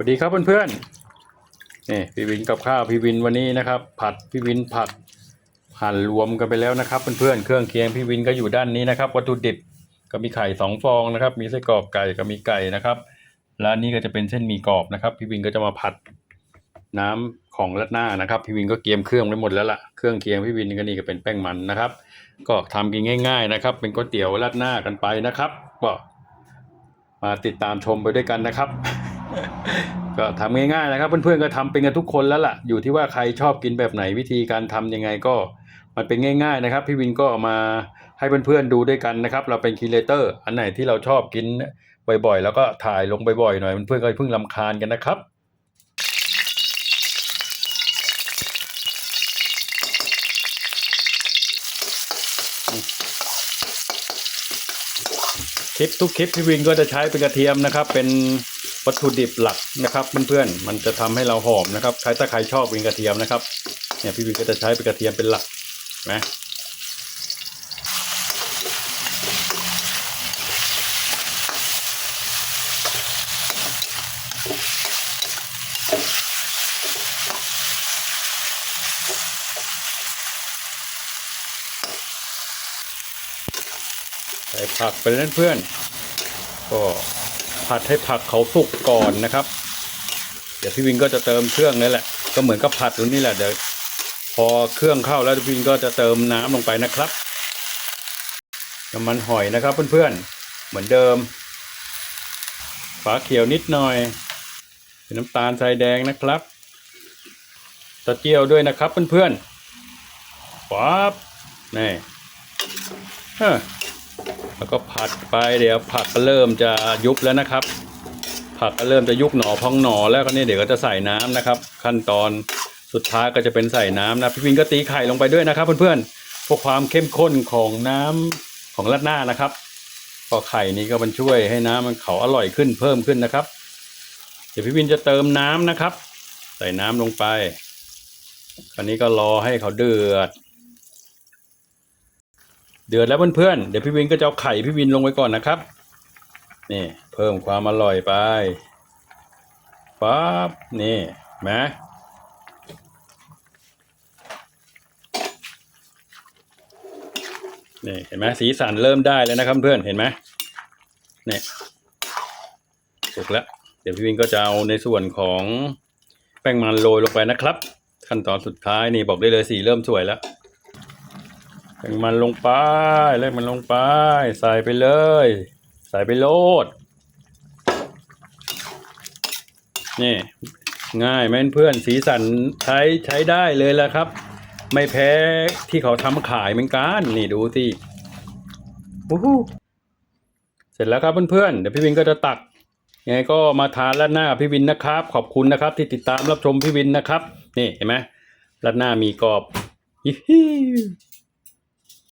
วัสดีครับเพื่อนๆนี่พี่วินกับข้าวพี่วินวันนี้นะครับ ผัดพี่วินผัดหั่นรวมกันไปแล้วนะครับเพื่อนๆเครื่องเคียงพี่วินก็อยู่ด้านนี้นะครับ วัตถุดิบก็มีไข่สองฟองนะครับ มีไส้กรอกไก่ก็มีไก่นะครับแล้วนนี้ก็จะเป็นเส้นมีกรอบนะครับ พี่วินก็จะมาผัดน้ำของราดหน้านะครับพี่วินก็เตรียมเครื่องไว้หมดแล้วล่ะเครื่องเคียงพี่วินก็นี่ก็เป็นแป้งมันนะครับ ก็ทำกินง่าย ๆนะครับ เป็นก๋วยเตี๋ยวราดหน้ากันไปนะครับ ก็มาติดตามชมไปด้วยกันนะครับ ก็ทำง่ายๆนะครับเพื่อนๆก็ทำเป็นกันทุกคนแล้วล่ะ อยู่ที่ว่าใครชอบกินแบบไหนวิธีการทำยังไงก็มันเป็นง่าย ๆนะครับ พี่วินก็เอามาให้เพื่อนๆดูด้วยกันนะครับ เราเป็นคีเลเตอร์อันไหนที่เราชอบกินบ่อยๆ แล้วก็ถ่ายลงบ่อยๆหน่อยเพื่อนๆก็เพิ่งลำคาญกันนะครับคลิปทุกคลิปพี่วินก็จะใช้เป็นกระเทียมนะครับ เป็น วัตถุดิบหลักนะครับเพื่อนๆมันจะทำให้เราหอมนะครับใครถ้าใครชอบวินกระเทียมนะครับเนี่ยพี่วินก็จะใช้เป็นกระเทียมเป็นหลักนะใส่ผักไปเลยเพื่อนๆก็ ผัดให้ผักเขาสุกก่อนนะครับ เดี๋ยวพี่วินก็จะเติมเครื่องนี่แหละ ก็เหมือนกับผัดตรงนี้แหละเดี๋ยวพอเครื่องเข้าแล้วพี่วินก็จะเติมน้ำลงไปนะครับน้ำมันหอยนะครับเพื่อนๆเหมือนเดิม ฝาเขียวนิดหน่อยเป็นน้ำตาลทรายแดงนะครับตะเกียวด้วยนะครับเพื่อนๆปั๊บนี่เฮ้ แล้วก็ผัดไปเดี๋ยวผักก็เริ่มจะยุบแล้วนะครับ ผักก็เริ่มจะยุบหนอพองหนอแล้วก็นี่เดี๋ยวก็จะใส่น้ำนะครับ ขั้นตอนสุดท้ายก็จะเป็นใส่น้ำนะพี่วินก็ตีไข่ลงไปด้วยนะครับ เพื่อนๆเพื่อความเข้มข้นของน้ำของราดหน้านะครับพอไข่นี้ก็มันช่วยให้น้ำมันเขาอร่อยขึ้นเพิ่มขึ้นนะครับ เดี๋ยวพี่วินจะเติมน้ำนะครับ ใส่น้ำลงไป คราวนี้ก็รอให้เขาเดือด เดือดแล้วเพื่อนๆเดี๋ยวพี่วินก็จะเอาไข่พี่วินลงไว้ก่อนนะครับนี่เพิ่มความอร่อยไปปั๊บนี่แหมนี่เห็นไหมสีสันเริ่มได้แล้วนะครับเพื่อนเห็นไหมนี่สุกแล้ว เดี๋ยวพี่วินก็จะเอาในส่วนของแป้งมันโรยลงไปนะครับ ขั้นตอนสุดท้ายนี่บอกได้เลยสีเริ่มสวยแล้ว แบ่งมันลงไปแลกมันลงไป ใส่ไปเลย ใส่ไปโลด นี่ ง่ายไหมเพื่อนสีสันใช้ใช้ได้เลยแหละครับ ไม่แพ้ที่เขาทำขายเหมือนกัน นี่ดูสิวู้ฮู้เสร็จแล้วครับเพื่อนๆเดี๋ยวพี่วินก็จะตักยังไงก็มาทานราดหน้าพี่วินนะครับ ขอบคุณนะครับ ที่ติดตามรับชมพี่วินนะครับ นี่เห็นไหมราดหน้ามีกรอบฮิฮิ